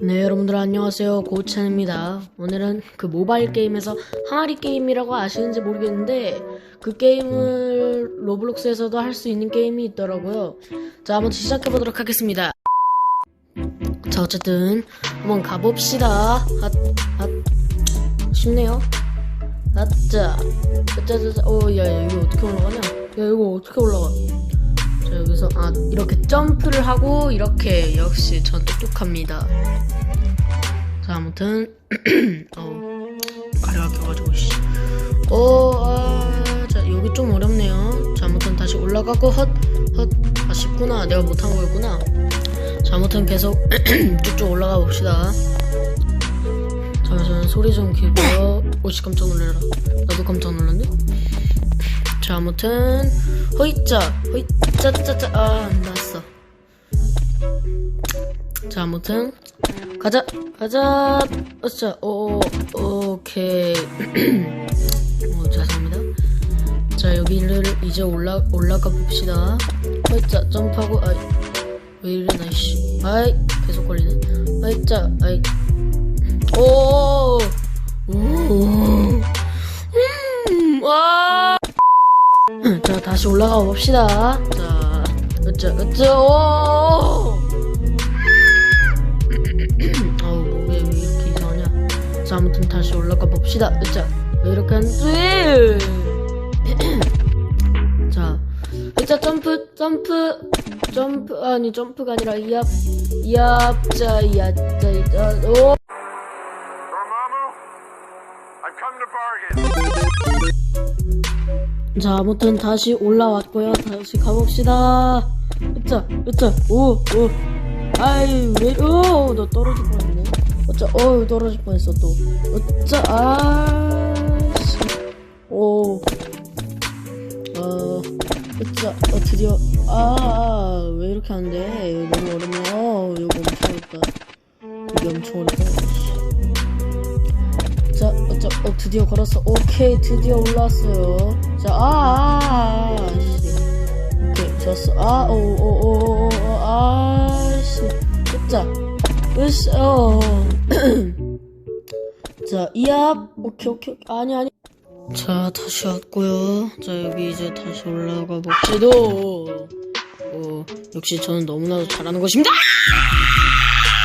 네, 여러분들 안녕하세요. 고찬입니다. 오늘은 그 모바일 게임에서 항아리 게임이라고 아시는지 모르겠는데 그 게임을 로블록스에서도 할 수 있는 게임이 있더라고요. 자, 한번 시작해 보도록 하겠습니다. 자, 어쨌든 한번 가봅시다. 핫, 핫. 쉽네요. 아짜, 아짜짜짜. 오, 야, 야, 이거 어떻게 올라가냐? 야, 이거 어떻게 올라가? 자, 여기서 아 이렇게 점프를 하고 이렇게 역시 전 똑똑합니다. 자, 아무튼 어 가려가 껴가지고 씨. 어, 아, 자 여기 좀 어렵네요. 자, 아무튼 다시 올라가고 헛, 헛. 아 쉽구나. 내가 못한 거였구나. 자, 아무튼 계속 쭉쭉 올라가 봅시다. 잠시만 소리 좀 길고요. 오씨 깜짝 놀래라. 나도 깜짝 놀랐네. 자, 아무튼 허이짜, 허이짜짜짜 아, 안 나왔어. 자, 아무튼 가자, 가자. 어짜, 오, 오케이. 어, 죄송합니다. 자, 여기를 이제 올라 올라가 봅시다. 허이짜 점프하고 아이 왜 이래 나이씨. 아이 계속 걸리네. 아이짜, 아이. 오, 오, 자, 다시 올라가 봅시다. 자, 으쌰, 오! 어우, 왜, 왜 이렇게 이상하냐. 자, 아무튼 다시 올라가 봅시다. 왜 이렇게 안 돼? 자, 으쌰, 점프, 점프, 점프, 아니, 점프가 아니라, 이압, 이압자, 이압자, 이압자, 오! Come to bargain. 자, 아무튼 다시 올라왔고요. 다시 가봅시다. 으짜, 으짜, 오, 오. 아이, 왜, 오, 너 떨어질 뻔했네. 으짜, 어우, 떨어질 뻔했어, 또. 으짜, 아, 씨. 오. 어, 으짜, 어, 드디어. 아, 아, 왜 이렇게 안 돼? 너무 어렵네요. 이거 엄청 어렵다. 이게 엄청 어렵다. 씨. 자, 어, 드디어 걸었어. 오케이, 드디어 올라왔어요. 자, 아, 아, 아, 씨. 오케이, 좋았어. 아, 오, 오, 오, 오, 오, 아, 씨. 자, 으쌰, 어. 자, 이압. 오케이, 오케이, 오케이. 아니, 아니. 자, 다시 왔고요. 자, 여기 이제 다시 올라가 봅시다. 어, 역시 저는 너무나도 잘하는 것입니다!